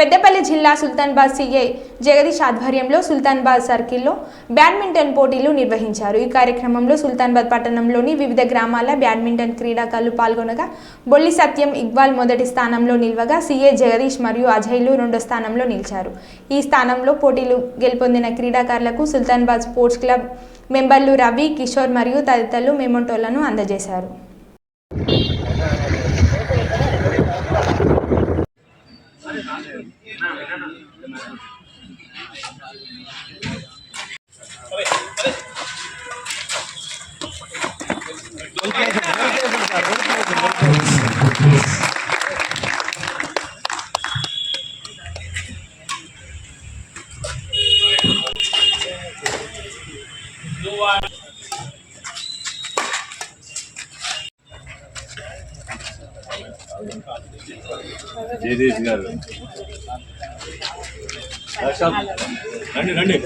పెద్దపల్లి జిల్లా సుల్తాన్బాద్ సీఏ జగదీష్ ఆధ్వర్యంలో సుల్తాన్బాద్ సర్కిల్లో బ్యాడ్మింటన్ పోటీలు నిర్వహించారు. ఈ కార్యక్రమంలో సుల్తాన్బాద్ పట్టణంలోని వివిధ గ్రామాల బ్యాడ్మింటన్ క్రీడాకారులు పాల్గొనగా బొల్లి సత్యం ఇక్బాల్ మొదటి స్థానంలో నిల్వగా సీఏ జగదీష్ మరియు అజయ్లు రెండో స్థానంలో నిలిచారు. ఈ స్థానంలో పోటీలు గెలుపొందిన క్రీడాకారులకు సుల్తాన్బాద్ స్పోర్ట్స్ క్లబ్ మెంబర్లు రవి కిషోర్ మరియు తదితరులు మెమోటోలను అందజేశారు. You జగదీష్ గారు. రండి రండి.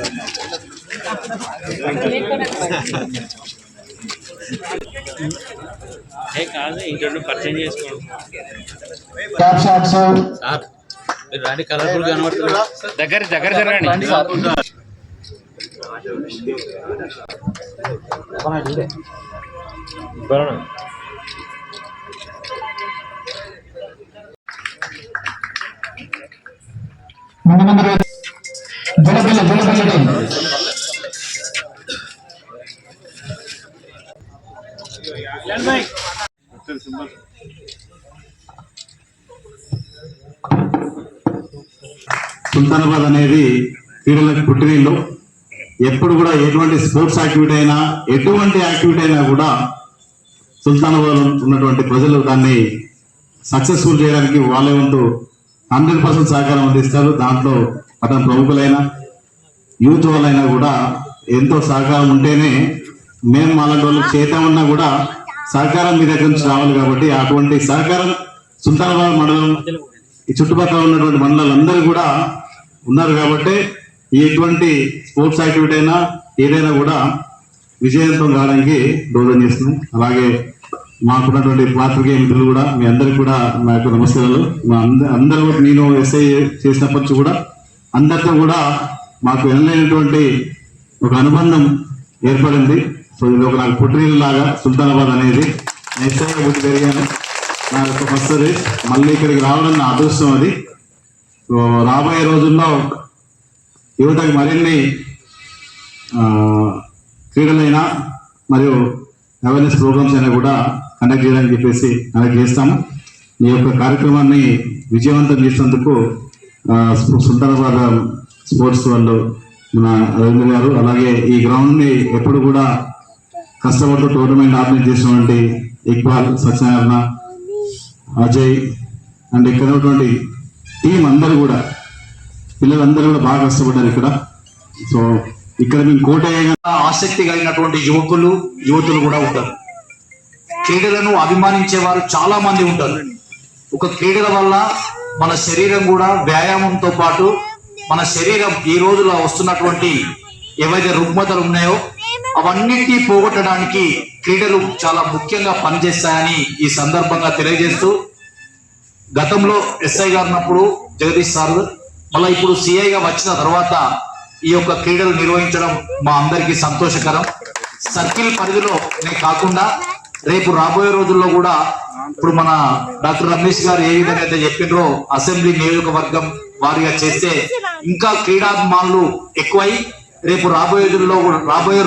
కాదు ఇంట్లో పరిచయం చేసుకోండి. సార్ మీరు రండి కలర్ఫుల్ కనబడుతుంది దగ్గర దగ్గర జరగండి. ముందు ముందు జలపిల్ల జలపిల్లటి సుల్తానాబాద్ అనేది క్రీడలకు పుట్టినీళ్ళు ఎప్పుడు కూడా ఎటువంటి స్పోర్ట్స్ యాక్టివిటీ అయినా ఎటువంటి యాక్టివిటీ అయినా కూడా సుల్తానాబాద్ ఉన్నటువంటి ప్రజలు దాన్ని సక్సెస్ఫుల్ చేయడానికి వాళ్ళే వంతు హండ్రెడ్ పర్సెంట్ సహకారం అందిస్తారు. దాంట్లో అతని ప్రముఖులైన యూత్ వాళ్ళైనా కూడా ఎంతో సహకారం ఉంటేనే మేము అలాంటి వాళ్ళకి చేద్దామన్నా కూడా సహకారం మీ దగ్గర నుంచి రావాలి కాబట్టి అటువంటి సహకారం సుల్తానాబాద్ మండలం ఈ చుట్టుపక్కల ఉన్నటువంటి మండలాలందరూ కూడా ఉన్నారు కాబట్టి ఎటువంటి స్పోర్ట్స్ యాక్టివిటీ అయినా ఏదైనా కూడా విజయవంతం కావడానికి దోహదం చేస్తున్నాం. అలాగే మాకున్నటువంటి పాత్రికేయ మిత్రులు కూడా మీ అందరికి కూడా మా యొక్క నమస్కారాలు. మా అంద- అందరూ కూడా నేను ఎస్ఐ చేసినప్పటి నుంచి కూడా అందరితో కూడా మాకు ఎనలేనటువంటి ఒక అనుబంధం ఏర్పడింది. సో ఇది ఒక నాకు పుట్టినీళ్ళ లాగా సుల్తానాబాద్ అనేది. నేను ఎస్ఐ పుట్టి పెరిగాను. నా యొక్క ఫస్ట్ మళ్ళీ ఇక్కడికి రావడం నా అదృష్టం అది. సో రాబోయే రోజుల్లో యువతకు మరిన్ని క్రీడలైనా మరియు అవేర్నెస్ ప్రోగ్రామ్స్ అయినా కూడా కండక్ట్ చేయడానికి చెప్పేసి కండక్ట్ చేస్తాము. ఈ యొక్క కార్యక్రమాన్ని విజయవంతం చేసినందుకు సుల్తానాబాద్ స్పోర్ట్స్ వాళ్ళు మన రవీంద్ర గారు అలాగే ఈ గ్రౌండ్ని ఎప్పుడు కూడా కష్టపడుతూ టోర్నమెంట్ ఆర్గనైజ్ చేసినటువంటి ఇక్బాల్ సత్యనారాయణ అజయ్ అండ్ ఇక్కడ ఉన్నటువంటి టీం అందరూ కూడా పిల్లలందరూ కూడా బాగా కష్టపడ్డారు ఇక్కడ. సో ఇక్కడ మేము కోటయ్య ఆసక్తి కలిగినటువంటి యువకులు యువతులు కూడా ఉంటారు. క్రీడలను అభిమానించే వారు చాలా మంది ఉంటారు. ఒక క్రీడల వల్ల మన శరీరం కూడా వ్యాయామంతో పాటు మన శరీరం ఈ రోజులో వస్తున్నటువంటి ఏవైతే రుగ్మతలు ఉన్నాయో అవన్నిటినీ పోగొట్టడానికి క్రీడలు చాలా ముఖ్యంగా పనిచేస్తాయని ఈ సందర్భంగా తెలియజేస్తూ గతంలో ఎస్ఐ గారు ఉన్నప్పుడు జగదీష్ సార్ మళ్ళీ ఇప్పుడు సిఐగా వచ్చిన తర్వాత ఈ యొక్క క్రీడలు నిర్వహించడం మా అందరికీ సంతోషకరం. సర్కిల్ పరిధిలోనే కాకుండా రేపు రాబోయే రోజుల్లో కూడా ఇప్పుడు మన డాక్టర్ రమేష్ గారు ఏ విధంగా అయితే చెప్పిండ్రో అసెంబ్లీ నియోజకవర్గం వారిగా చేస్తే ఇంకా క్రీడాభిమానులు ఎక్కువై రేపు రాబోయే రోజుల్లో రాబోయే